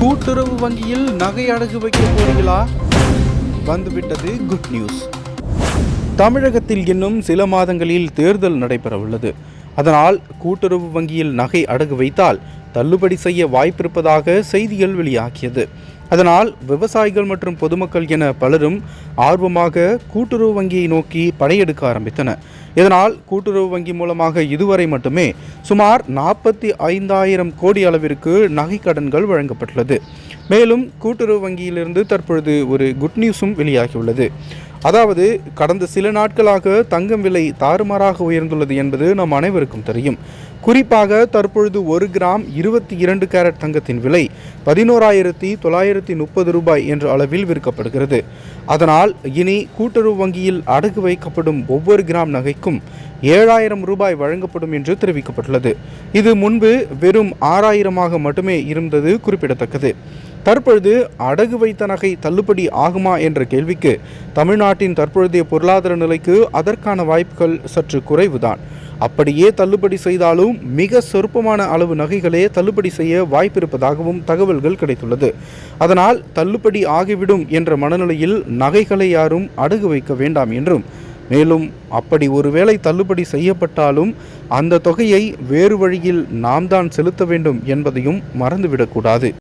கூட்டுறவு வங்கியில் நகை அடகு வைக்க போறீங்களா வந்துவிட்டது குட் நியூஸ் தமிழகத்தில் இன்னும் சில மாதங்களில் தேர்தல் நடைபெறவுள்ளது. அதனால் கூட்டுறவு வங்கியில் நகை அடகு வைத்தால் தள்ளுபடி செய்ய வாய்ப்பிருப்பதாக செய்திகள் வெளியாகியது. அதனால் விவசாயிகள் மற்றும் பொதுமக்கள் என பலரும் ஆர்வமாக கூட்டுறவு வங்கியை நோக்கி படையெடுக்க ஆரம்பித்தனர். இதனால் கூட்டுறவு வங்கி மூலமாக இதுவரை மட்டுமே சுமார் நாற்பத்தி ஐந்தாயிரம் கோடி அளவிற்கு நகை கடன்கள் வழங்கப்பட்டுள்ளது. மேலும் கூட்டுறவு வங்கியிலிருந்து தற்பொழுது ஒரு குட் நியூஸும் வெளியாகியுள்ளது. அதாவது கடந்த சில நாட்களாக தங்கம் விலை தாறுமாறாக உயர்ந்துள்ளது என்பது நம் அனைவருக்கும் தெரியும். குறிப்பாக தற்பொழுது ஒரு கிராம் இருபத்தி இரண்டு கேரட் தங்கத்தின் விலை பதினோராயிரத்தி தொள்ளாயிரத்தி முப்பது ரூபாய் என்ற அளவில் விற்கப்படுகிறது. அதனால் இனி கூட்டுறவு வங்கியில் அடகு வைக்கப்படும் ஒவ்வொரு கிராம் நகைக்கும் ஏழாயிரம் ரூபாய் வழங்கப்படும் என்று தெரிவிக்கப்பட்டுள்ளது. இது முன்பு வெறும் ஆறாயிரமாக மட்டுமே இருந்தது குறிப்பிடத்தக்கது. தற்பொழுது அடகு வைத்த நகை தள்ளுபடி ஆகுமா என்ற கேள்விக்கு தமிழ்நாட்டின் தற்பொழுதைய பொருளாதார நிலைக்கு அதற்கான வாய்ப்புகள் சற்று குறைவுதான். அப்படியே தள்ளுபடி செய்தாலும் மிக சொற்பமான அளவு நகைகளே தள்ளுபடி செய்ய வாய்ப்பிருப்பதாகவும் தகவல்கள் கிடைத்துள்ளது. அதனால் தள்ளுபடி ஆகிவிடும் என்ற மனநிலையில் நகைகளை யாரும் அடகு வைக்க வேண்டாம் என்றும் மேலும் அப்படி ஒருவேளை தள்ளுபடி செய்யப்பட்டாலும் அந்த தொகையை வேறு வழியில் நாம் தான் செலுத்த வேண்டும் என்பதையும் மறந்துவிடக்கூடாது.